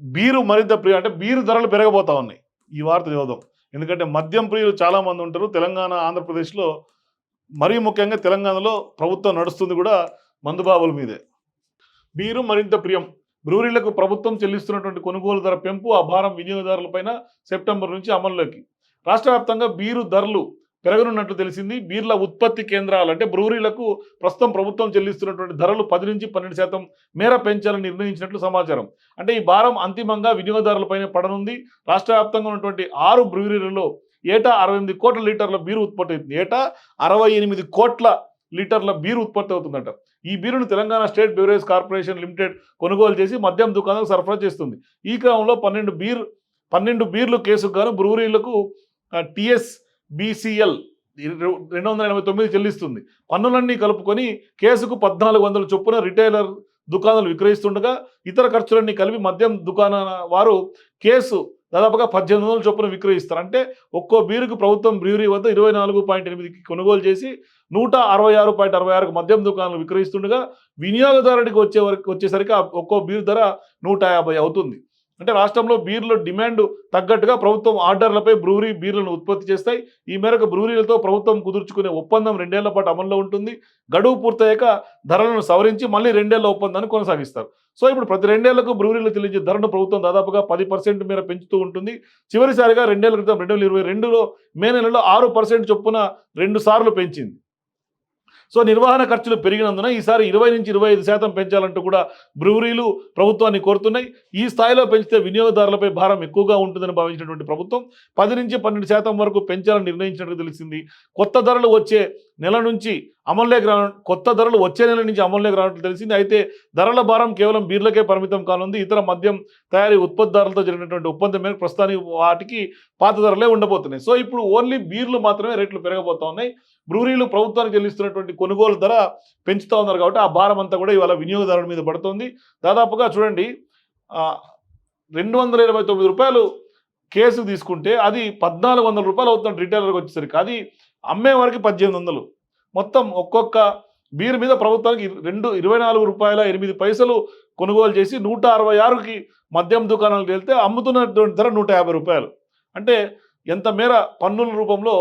Beer మరింత ప్రియ అంటే beer ధరలు పెరగబోతా ఉన్నాయి. ఈ వార్త చదువుదాం ఎందుకంటే మద్యం ప్రియులు చాలామంది ఉంటారు. తెలంగాణ ఆంధ్రప్రదేశ్లో మరీ ముఖ్యంగా తెలంగాణలో ప్రభుత్వం నడుస్తుంది కూడా మందుబాబుల మీదే. బీరు మరింత ప్రియం. బ్రూరీలకు ప్రభుత్వం చెల్లిస్తున్నటువంటి కొనుగోలు ధర పెంపు ఆ భారం వినియోగదారులపైన సెప్టెంబర్ నుంచి అమల్లోకి. రాష్ట్ర వ్యాప్తంగా బీరు ధరలు పెరగనున్నట్లు తెలిసింది. బీర్ల ఉత్పత్తి కేంద్రాలు అంటే బ్రూవరీలకు ప్రస్తుతం ప్రభుత్వం చెల్లిస్తున్నటువంటి ధరలు పది నుంచి పన్నెండు శాతం మేర పెంచాలని నిర్ణయించినట్లు సమాచారం. అంటే ఈ భారం అంతిమంగా వినియోగదారులపైనే పడనుంది. రాష్ట్ర వ్యాప్తంగా ఉన్నటువంటి ఆరు బ్రూవరీలలో ఏటా అరవై ఎనిమిది కోట్ల లీటర్ల బీరు ఉత్పత్తి అవుతుంది. ఏటా అరవై ఎనిమిది కోట్ల లీటర్ల బీరు ఉత్పత్తి అవుతుందట. ఈ బీరును Telangana state beverage corporation limited కొనుగోలు చేసి మద్యం దుకాణాలకు సరఫరా చేస్తుంది. ఈ క్రమంలో పన్నెండు బీర్ పన్నెండు బీర్లు కేసుకు గాను బ్రూవరీలకు టీఎస్ బీసీఎల్ రెండు వందల ఎనభై తొమ్మిది చెల్లిస్తుంది. పన్నులన్నీ కలుపుకొని కేసుకు పద్నాలుగు వందల చొప్పున రిటైలర్ దుకాణాలు విక్రయిస్తుండగా ఇతర ఖర్చులన్నీ కలిపి మద్యం దుకాణ వారు కేసు దాదాపుగా పద్దెనిమిది వందల చొప్పున విక్రయిస్తారు. అంటే ఒక్కో బీరుకు ప్రభుత్వం బ్రీవరీ వద్ద ఇరవై నాలుగు పాయింట్ ఎనిమిదికి కొనుగోలు చేసి నూట అరవై ఆరు పాయింట్ అరవై ఆరుకు మద్యం దుకాణాలు విక్రయిస్తుండగా వినియోగదారుడికి వచ్చే వరకు వచ్చేసరికి ఒక్కో బీరు ధర నూట యాభై అవుతుంది. అంటే రాష్ట్రంలో బీర్ల డిమాండ్ తగ్గట్టుగా ప్రభుత్వం ఆర్డర్లపై బ్రూరీ బీర్లను ఉత్పత్తి చేస్తాయి. ఈ మేరకు బ్రూవరీలతో ప్రభుత్వం కుదుర్చుకునే ఒప్పందం రెండేళ్ళ పాటు అమల్లో ఉంటుంది. గడువు పూర్తయ్యాక ధరలను సవరించి మళ్ళీ రెండేళ్ళ ఒప్పందాన్ని కొనసాగిస్తారు. సో ఇప్పుడు ప్రతి రెండేళ్ళకు బ్రూవరీలు చెల్లించే ధరను ప్రభుత్వం దాదాపుగా పది పర్సెంట్ మేర పెంచుతూ ఉంటుంది. చివరిసారిగా రెండేళ్ళ క్రితం రెండు వేల ఇరవై రెండులో మే నెలలో ఆరు పర్సెంట్ చొప్పున రెండు సార్లు పెంచింది. సో నిర్వహణ ఖర్చులు పెరిగినందున ఈసారి ఇరవై నుంచి ఇరవై ఐదు శాతం పెంచాలంటూ కూడా బ్రూవరీలు ప్రభుత్వాన్ని కోరుతున్నాయి. ఈ స్థాయిలో పెంచితే వినియోగదారులపై భారం ఎక్కువగా ఉంటుందని భావించినటువంటి ప్రభుత్వం పది నుంచి పన్నెండు శాతం వరకు పెంచాలని నిర్ణయించినట్టు తెలిసింది. కొత్త ధరలు వచ్చే నెల నుంచి అమల్లోకి రా కొత్త ధరలు వచ్చే నెల నుంచి అమల్లోకి రానట్లు తెలిసింది. అయితే ధరల భారం కేవలం బీర్లకే పరిమితం కానుంది. ఇతర మద్యం తయారీ ఉత్పత్తిదారులతో జరిగినటువంటి ఒప్పందం మేరకు ప్రస్తుతానికి వాటికి పాత ధరలే ఉండబోతున్నాయి. సో ఇప్పుడు ఓన్లీ బీర్లు మాత్రమే రేట్లు పెరగబోతా ఉన్నాయి. బ్రూరీలు ప్రభుత్వానికి చెల్లిస్తున్నటువంటి కొనుగోలు ధర పెంచుతూ ఉన్నారు కాబట్టి ఆ భారం అంతా కూడా ఇవాళ వినియోగదారుల మీద పడుతుంది. దాదాపుగా చూడండి రెండు వందల ఇరవై తొమ్మిది రూపాయలు కేసు తీసుకుంటే అది పద్నాలుగు వందల రూపాయలు అవుతుంది రిటైలర్కి వచ్చేసరికి. అది అమ్మే వరకు పద్దెనిమిది వందలు. మొత్తం ఒక్కొక్క బీర్ మీద ప్రభుత్వానికి రెండు ఇరవై నాలుగు రూపాయల ఎనిమిది పైసలు కొనుగోలు చేసి నూట అరవై ఆరుకి మద్యం దుకాణాలకు వెళ్తే అమ్ముతున్నటువంటి ధర నూట యాభై రూపాయలు. అంటే ఎంత మేర పన్నుల రూపంలో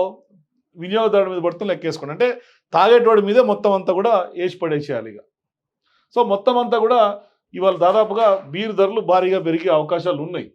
వినియోగదారుడి మీద పడుతుంది లెక్కేసుకోండి. అంటే తాగేటోడి మీదే మొత్తం అంతా కూడా వేసి పడేసేయాలి ఇక. సో మొత్తం అంతా కూడా ఇవాళ దాదాపుగా బీర్ ధరలు భారీగా పెరిగే అవకాశాలు ఉన్నాయి.